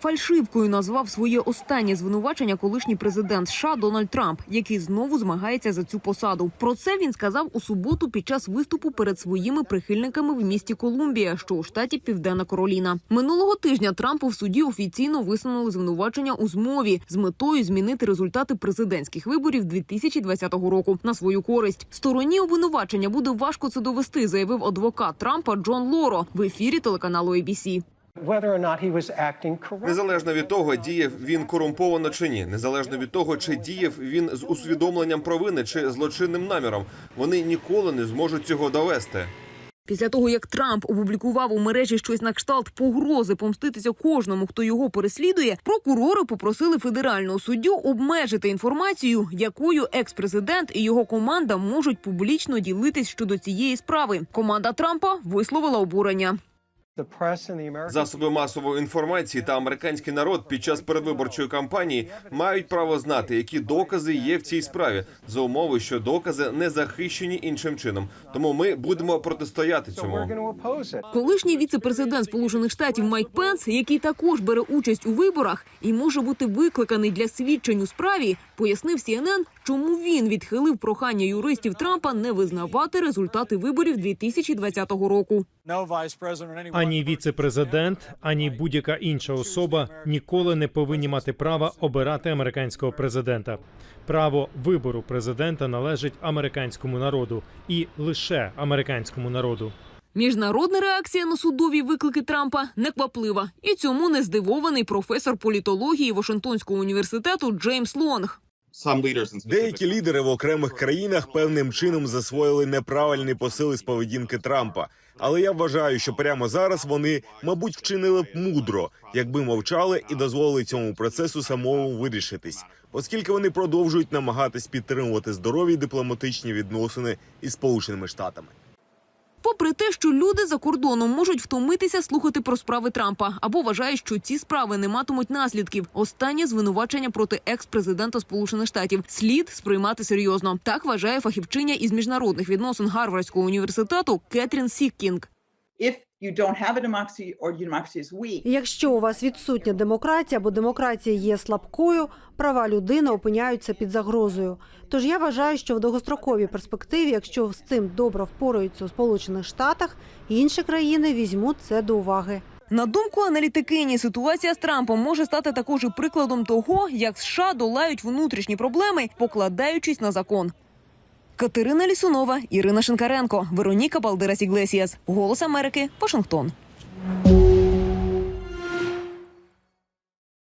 Фальшивкою назвав своє останнє звинувачення колишній президент США Дональд Трамп, який знову змагається за цю посаду. Про це він сказав у суботу під час виступу перед своїми прихильниками в місті Колумбія, що у штаті Південна Кароліна. Минулого тижня Трампу в суді офіційно висунули звинувачення у змові з метою змінити результати президентських виборів 2020 року на свою користь. Стороні обвинувачення буде важко це довести, заявив адвокат Трампа Джон Лоро в ефірі телеканалу ABC. Whether or not he was acting correctly. Незалежно від того, діяв він корумповано чи ні, незалежно від того, чи діяв він з усвідомленням провини чи злочинним наміром, вони ніколи не зможуть цього довести. Після того, як Трамп опублікував у мережі щось на кшталт погрози помститися кожному, хто його переслідує, прокурори попросили федерального суддю обмежити інформацію, якою екс-президент і його команда можуть публічно ділитись щодо цієї справи. Команда Трампа висловила обурення. Засоби масової інформації та американський народ під час передвиборчої кампанії мають право знати, які докази є в цій справі, за умови, що докази не захищені іншим чином. Тому ми будемо протистояти цьому. Колишній віце-президент Сполучених Штатів Майк Пенс, який також бере участь у виборах і може бути викликаний для свідчень у справі, пояснив CNN, чому він відхилив прохання юристів Трампа не визнавати результати виборів 2020 року. Ані віце-президент, ані будь-яка інша особа ніколи не повинні мати права обирати американського президента. Право вибору президента належить американському народу і лише американському народу. Міжнародна реакція на судові виклики Трампа некваплива, і цьому не здивований професор політології Вашингтонського університету Джеймс Лонг. Деякі лідери в окремих країнах певним чином засвоїли неправильний посил із поведінки Трампа. Але я вважаю, що прямо зараз вони, мабуть, вчинили б мудро, якби мовчали і дозволили цьому процесу самому вирішитись, оскільки вони продовжують намагатись підтримувати здорові дипломатичні відносини із Сполученими Штатами. Попри те, що люди за кордоном можуть втомитися слухати про справи Трампа або вважають, що ці справи не матимуть наслідків. Останнє звинувачення проти екс-президента Сполучених Штатів слід сприймати серйозно. Так вважає фахівчиня із міжнародних відносин Гарвардського університету Кетрін Сіккінг. If you don't have a democracy or your democracy is weak, Якщо у вас відсутня демократія або демократія є слабкою, права людини опиняються під загрозою. Тож я вважаю, що в довгостроковій перспективі, якщо з цим добре впораються у Сполучених Штатах, інші країни візьмуть це до уваги. На думку аналітикині, ситуація з Трампом може стати також і прикладом того, як США долають внутрішні проблеми, покладаючись на закон. Катерина Лісунова, Ірина Шинкаренко, Вероніка Балдирас Іглесіас. Голос Америки, Вашингтон.